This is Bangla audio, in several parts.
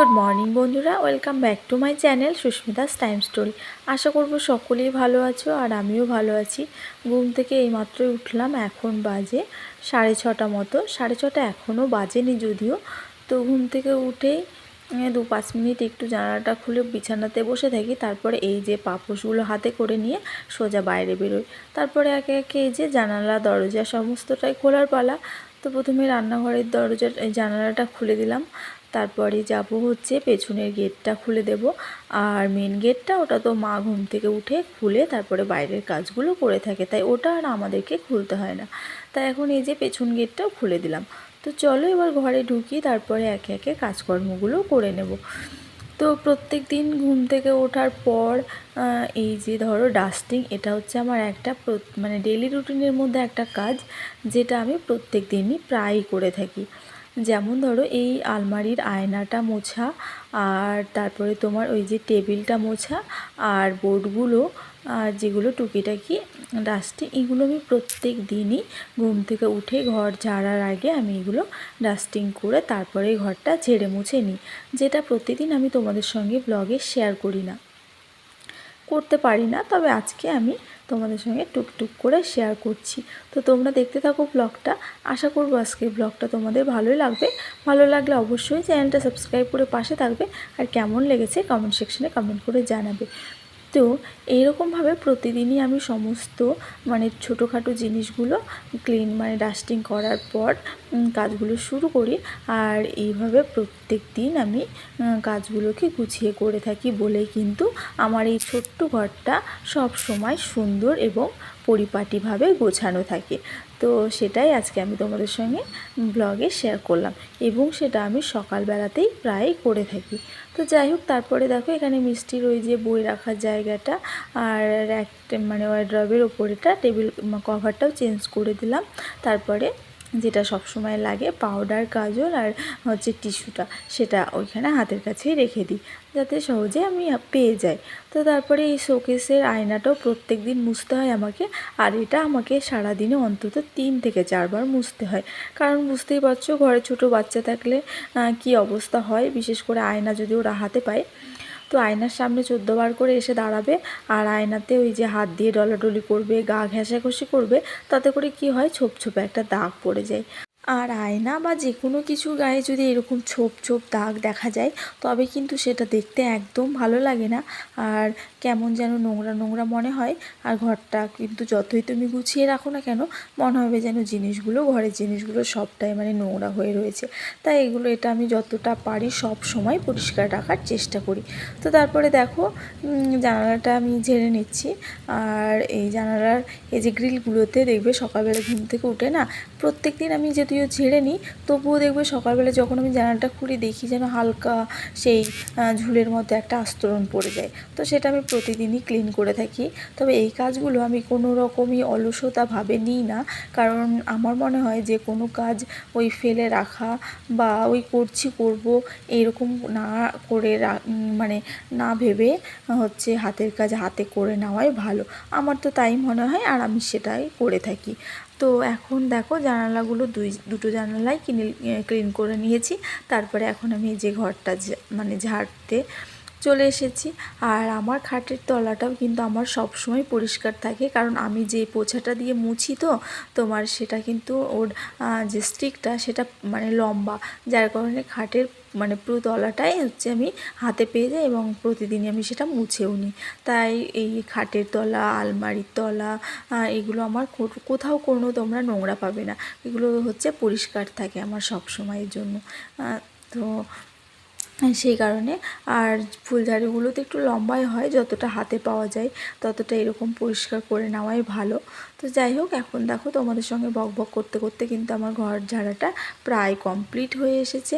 গুড মর্নিং বন্ধুরা, welcome back to my channel Susmita's time story আশা করব সকলেই ভালো আছো আর আমিও ভালো আছি। ঘুম থেকে এইমাত্রই উঠলাম, এখন বাজে সাড়ে ছটা মতো। সাড়ে ছটা এখনও বাজেনি যদিও, তো ঘুম থেকে উঠেই দু পাঁচ মিনিট একটু জানালাটা খুলে বিছানাতে বসে থাকি, তারপরে এই যে পাপোশগুলো হাতে করে নিয়ে সোজা বাইরে বেরোই। তারপরে একে একে এই যে জানালা, দরজা, সমস্তটাই খোলার পালা, তো প্রথমে রান্নাঘরের দরজা জানালাটা খুলে দিলাম। তারপরে যাব হচ্ছে পেছনের গেটটা খুলে দেব। আর মেন গেটটা ওটা তো মা ঘুম থেকে উঠে খুলে তারপরে বাইরের কাজগুলো করে থাকে, তাই ওটা আর আমাদেরকে খুলতে হয় না। তাই এখন এই যে পেছন গেটটাও খুলে দিলাম। তো চলো এবার ঘরে ঢুকি, তারপরে একে একে কাজকর্মগুলো করে নেব। তো প্রত্যেক দিন ঘুম থেকে ওঠার পর এই যে ধরো ডাস্টিং এটা হচ্ছে আমার একটা মানে ডেলি রুটিনের মধ্যে একটা কাজ, যেটা আমি প্রত্যেক দিনই প্রায়ই করে থাকি। যেমন ধরো এই আলমারির আয়নাটা মোছা আর তারপরে তোমার ওই যে টেবিলটা মোছা আর বোর্ডগুলো, আর যেগুলো টুকিটাকি ডাস্টিং, এগুলো আমি প্রত্যেক দিনই ঘুম থেকে উঠে ঘর ঝাড়ার আগে আমি এগুলো ডাস্টিং করে তারপরে ঘরটা ঝেড়ে মুছে নিই। যেটা প্রতিদিন আমি তোমাদের সঙ্গে ব্লগে শেয়ার করি না। করতে পারি না, তবে আজকে আমি তোমাদের সঙ্গে টুকটুক করে শেয়ার করছি। তো তোমরা দেখতে থাকো ব্লগটা। আশা করব আজকে ব্লগটা তোমাদের ভালোই লাগবে। ভালো লাগলে অবশ্যই চ্যানেলটা সাবস্ক্রাইব করে পাশে থাকবে। আর কেমন লেগেছে কমেন্ট সেকশনে কমেন্ট করে জানাবে। তো এইরকমভাবে প্রতিদিনই আমি সমস্ত মানে ছোটোখাটো জিনিসগুলো ক্লিন মানে ডাস্টিং করার পর কাজগুলো শুরু করি। আর এইভাবে প্রত্যেক দিন আমি কাজগুলোকে গুছিয়ে করে থাকি বলে কিন্তু আমার এই ছোট্ট ঘরটা সব সময় সুন্দর এবং পরিপাটিভাবে গোছানো থাকে। তো সেটাই আজকে আমি তোমাদের সঙ্গে ব্লগে শেয়ার করলাম এবং সেটা আমি সকালবেলাতেই প্রায় করে থাকি। তো যাই হোক, তারপরে দেখো এখানে মিষ্টির ওই যে বই রাখার জায়গাটা আর একটা মানে ওয়ার্ড্রবের ওপরেটা টেবিল কভারটাও চেঞ্জ করে দিলাম। তারপরে যেটা সব সময় লাগে পাউডার কাজল আর হচ্ছে টিস্যুটা, সেটা ওইখানে হাতের কাছেই রেখে দিই। যাতে সহজে আমি পেয়ে যাই। তো তারপরে এই শোকেসের আয়নাটাও প্রত্যেক দিন মুছতে হয় আমাকে, আর এটা আমাকে সারাদিনে অন্তত তিন থেকে চারবার মুছতে হয়। কারণ বুঝতেই পারছ, ঘরে ছোট বাচ্চা থাকলে কী অবস্থা হয়? বিশেষ করে আয়না যদি ওরা হাতে পায় তো আয়নার সামনে বার করে এসে দাঁড়াবে আর আয়নাতে ওই যে হাত দিয়ে ডলাডলি করবে, গা ঘেঁষাঘষি করবে, তাতে করে কি হয়, ছোপ ছোপে একটা দাগ পড়ে যায়। আর আয়না বা যে কোনো কিছু গায়ে যদি এরকম ছোপ ছোপ দাগ দেখা যায়, তবে কিন্তু সেটা দেখতে একদম ভালো লাগে না। আর কেমন যেন নোংরা নোংরা মনে হয়। আর ঘরটা কিন্তু যতই তুমি গুছিয়ে রাখো না কেন, মনে হবে যেন জিনিসগুলো, ঘরের জিনিসগুলো সবটাই মানে নোংরা হয়ে রয়েছে। তাই এগুলো, এটা আমি যতটা পারি সব সময় পরিষ্কার রাখার চেষ্টা করি। তো তারপরে দেখো জানালাটা আমি ঝেড়ে নিচ্ছি। আর এই জানালার, এই যে গ্রিলগুলোতে দেখবে সকালবেলা ঘুম থেকে উঠে না প্রত্যেক দিন আমি যদিও ঝেড়ে নিই, তবুও দেখবে সকালবেলা যখন আমি জানালাটা খুলে দেখি যেন হালকা সেই ঝুলের মধ্যে একটা আস্তরণ পড়ে যায়। তো সেটা আমি প্রতিদিনই ক্লিন করে থাকি। তবে এই কাজগুলো আমি কোনো রকমই অলসতাভাবে নিই না। কারণ আমার মনে হয় যে কোনো কাজ ওই ফেলে রাখা বা ওই করছি করব এরকম না করে মানে না ভেবে হচ্ছে হাতের কাজ হাতে করে নেওয়াই ভালো। আমার তো তাই মনে হয় আর আমি সেটাই করে থাকি। তো এখন দেখো জানালাগুলো দুই, দুটো জানালাই কিনে ক্লিন করে নিয়েছি। তারপরে এখন আমি যে ঘরটা মানে ঝাড়তে চলে এসেছি। আর আমার খাটের তলাটাও কিন্তু আমার সব সময় পরিষ্কার থাকে। কারণ আমি যে পোছাটা দিয়ে মুছি তো, তোমার সেটা কিন্তু ওর যে স্টিকটা সেটা মানে লম্বা। যার কারণে খাটের মানে পুরো তলাটাই হচ্ছে আমি হাতে পেয়ে যাই এবং প্রতিদিনই আমি সেটা মুছেও নিই। তাই এই খাটের তলা, আলমারির তলা এগুলো আমার কোথাও কোনো তোমরা নোংরা পাবে না। এগুলো হচ্ছে পরিষ্কার থাকে আমার সব সময়ের জন্য। তো সেই কারণে আর ফুলঝাড়িগুলো তো একটু লম্বাই হয়, যতটা হাতে পাওয়া যায় ততটা এরকম পরিষ্কার করে নেওয়াই ভালো। তো যাই হোক, এখন দেখো তোমাদের সঙ্গে বক বক করতে করতে কিন্তু আমার ঘর ঝাড়াটা প্রায় কমপ্লিট হয়ে এসেছে।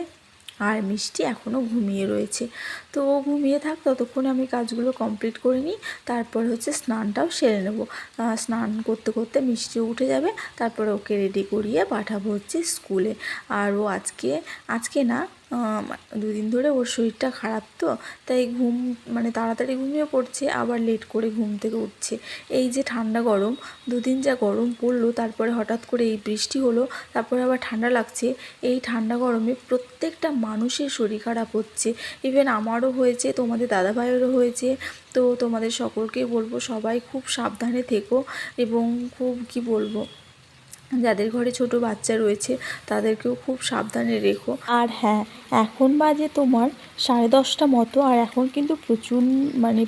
আর মিষ্টি এখনও ঘুমিয়ে রয়েছে। তো ও ঘুমিয়ে থাক, ততক্ষণে আমি কাজগুলো কমপ্লিট করে নিই, তারপর হচ্ছে স্নানটাও সেরে নেব। স্নান করতে করতে মিষ্টি উঠে যাবে, তারপরে ওকে রেডি করিয়ে পাঠাবো হচ্ছে স্কুলে। আর ও আজকে আজকে না দুদিন ধরে ওর শরীরটা খারাপ তো, তাই ঘুম মানে তাড়াতাড়ি ঘুমিয়ে পড়ছে, আবার লেট করে ঘুম থেকে উঠছে। এই যে ঠান্ডা গরম, দুদিন যা গরম পড়ল, তারপরে হঠাৎ করে এই বৃষ্টি হলো, তারপরে আবার ঠান্ডা লাগছে, এই ঠান্ডা গরমে প্রত্যেকটা মানুষের শরীর খারাপ হচ্ছে। ইভেন আমারও হয়েছে, তোমাদের দাদাভাইয়েরও হয়েছে, তো তোমাদের সকলকেই বলব সবাই খুব সাবধানে থেকো এবং খুব, কি বলব যাদের ঘরে ছোট বাচ্চা রয়েছে, তাদেরকেও খুব সাবধানে রেখো। আর হ্যাঁ এখন বাজে তোমার সাড়ে দশটা মতো, আর এখন কিন্তু প্রচুর মানে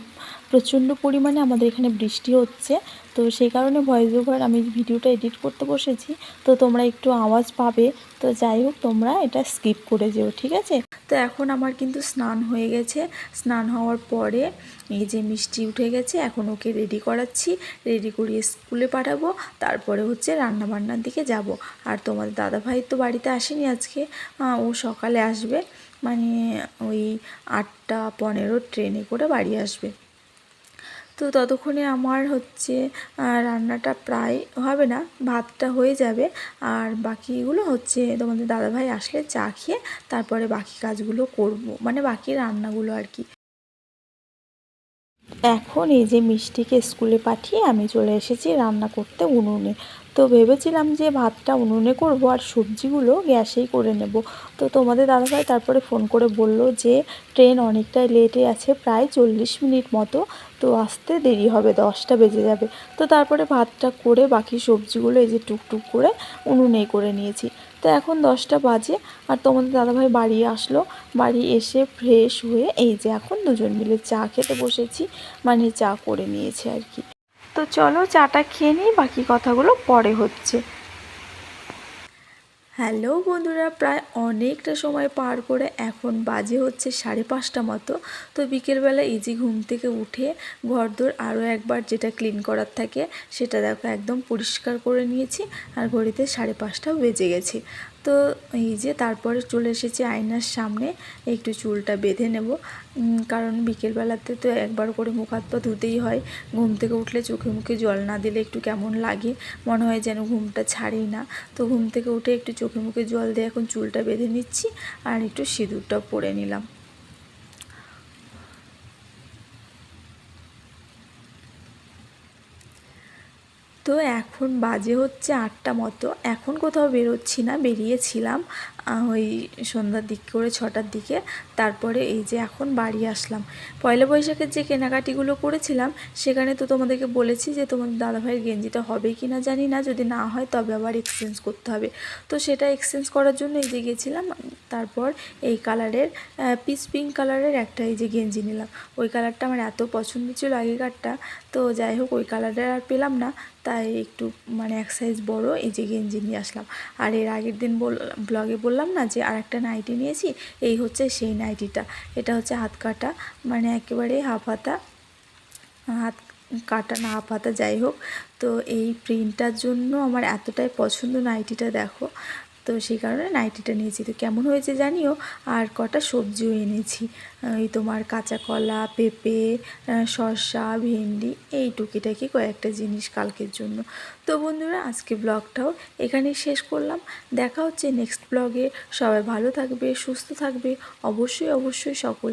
প্রচণ্ড পরিমাণে আমাদের এখানে বৃষ্টি হচ্ছে। তো সেই কারণে ভয়েস ওভার আমি ভিডিওটা এডিট করতে বসেছি। তো তোমরা একটু আওয়াজ পাবে। তো যাই হোক, তোমরা এটা স্কিপ করে যেও, ঠিক আছে? তো এখন আমার কিন্তু স্নান হয়ে গেছে। স্নান হওয়ার পরে এই যে মিষ্টি উঠে গেছে, এখন ওকে রেডি করাচ্ছি। রেডি করিয়ে স্কুলে পাঠাবো। তারপরে হচ্ছে রান্না বান্নার দিকে যাব। আর তোমাদের দাদাভাই তো বাড়িতে আসেনি আজকে। ও সকালে আসবে। মানে ওই আটটা পনেরো ট্রেনে করে বাড়ি আসবে। তো ততক্ষণে আমার হচ্ছে রান্নাটা প্রায় হবে না, ভাতটা হয়ে যাবে। আর বাকিগুলো হচ্ছে, তোমাদের দাদাভাই আসলে চা খেয়ে তারপরে বাকি কাজগুলো করব মানে বাকি রান্নাগুলো আর কি। এখন এই যে মিষ্টিকে স্কুলে পাঠিয়ে আমি চলে এসেছি রান্না করতে উনুনে। তো ভেবেছিলাম যে ভাতটা উনুনে করব আর সবজিগুলো গ্যাসেই করে নেব। তো তোমাদের দাদাভাই তারপরে ফোন করে বলল যে, ট্রেন অনেকটাই লেটে আছে, প্রায় চল্লিশ মিনিট মতো। তো আসতে দেরি হবে, দশটা বেজে যাবে। তো তারপরে ভাতটা করে বাকি সবজিগুলো এই যে টুকটুক করে উনুনেই করে নিয়েছি। তো এখন দশটা বাজে আর তোমাদের দাদাভাই বাড়ি আসলো। বাড়ি এসে ফ্রেশ হয়ে এই যে এখন দুজন মিলে চা খেতে বসেছি। মানে চা করে নিয়েছে আর কি। তো চলো চাটা খেয়ে নিই, বাকি কথাগুলো পরে হচ্ছে। হ্যালো বন্ধুরা, প্রায় অনেকটা সময় পার করে এখন বাজে হচ্ছে সাড়ে পাঁচটা মতো। তো বিকেলবেলা ইজি ঘুম থেকে উঠে ঘরদোর আরও একবার যেটা ক্লিন করার থাকে, সেটা দেখো একদম পরিষ্কার করে নিয়েছি আর ঘড়িতে সাড়ে পাঁচটা বেজে গেছে। তো এই যে তারপরে চলে এসেছি আয়নার সামনে, একটু চুলটা বেঁধে নেব। কারণ বিকেলবেলাতে তো একবার করে মুখ হাত পা ধুতেই হয়। ঘুম থেকে উঠলে চোখে মুখে জল না দিলে একটু কেমন লাগে? মনে হয় যেন ঘুমটা ছাড়েই না। তো ঘুম থেকে উঠে একটু চোখে মুখে জল দিয়ে এখন চুলটা বেঁধে নিচ্ছি আর একটু সিঁদুরটা পরে নিলাম। তো এখন বাজে হচ্ছে আটটা মতো। এখন কোথাও বেরোচ্ছি না বেরিয়েছিলাম। ওই সন্ধ্যার দিক করে ছটার দিকে। তারপরে এই যে এখন বাড়ি আসলাম। পয়লা বৈশাখের যে কেনাকাটিগুলো করেছিলাম, সেখানে তো তোমাদেরকে বলেছি যে তোমাদের দাদাভাইয়ের গেঞ্জিটা হবে কি না জানি না। যদি না হয় তবে আবার এক্সচেঞ্জ করতে হবে। তো সেটা এক্সচেঞ্জ করার জন্য এই যে গেছিলাম, তারপর এই কালারের পিস পিঙ্ক কালারের একটা এই যে গেঞ্জি নিলাম। ওই কালারটা আমার এত পছন্দ ছিল আগেকারটা। তো যাই হোক, ওই কালারের আর পেলাম না। তাই একটু মানে এক সাইজ বড় এই যে গেঞ্জি নিয়ে আসলাম। আর এর আগের দিন বল ব্লগে বললাম না যে আর একটা নাইটি নিয়েছি, এই হচ্ছে সেই নাইটিটা এটা হচ্ছে হাত কাটা মানে একেবারে হাফ হাতা, হাত কাটা না, হাফ হাতা যাই হোক। তো এই প্রিন্টটার জন্য আমার এতটাই পছন্দ নাইটিটা দেখো। তো সেই কারণে নাইটিটা নিয়েছি। তো কেমন হয়েছে জানিও? আর কটা সবজিও এনেছি। ওই তোমার কাঁচা কলা পেঁপে শসা, ভেন্ডি এই টুকিটাকি কয়েকটা জিনিস কালকের জন্য। তো বন্ধুরা, আজকে ব্লগটাও এখানেই শেষ করলাম। দেখা হচ্ছে নেক্সট ব্লগে। সবাই ভালো থাকবে, সুস্থ থাকবে। অবশ্যই অবশ্যই সকল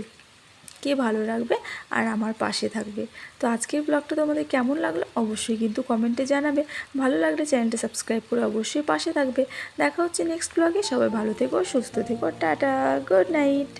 কে ভালো রাখবে আর আমার পাশে থাকবে। তো আজকের ব্লগটা তোমাদের কেমন লাগল অবশ্যই কিন্তু কমেন্টে জানাবে। ভালো লাগলে চ্যানেলটা সাবস্ক্রাইব করে অবশ্যই পাশে থাকবে। দেখা হচ্ছে নেক্সট ব্লগে সবাই ভালো থেকো, সুস্থ থেকো, টাটা গুড নাইট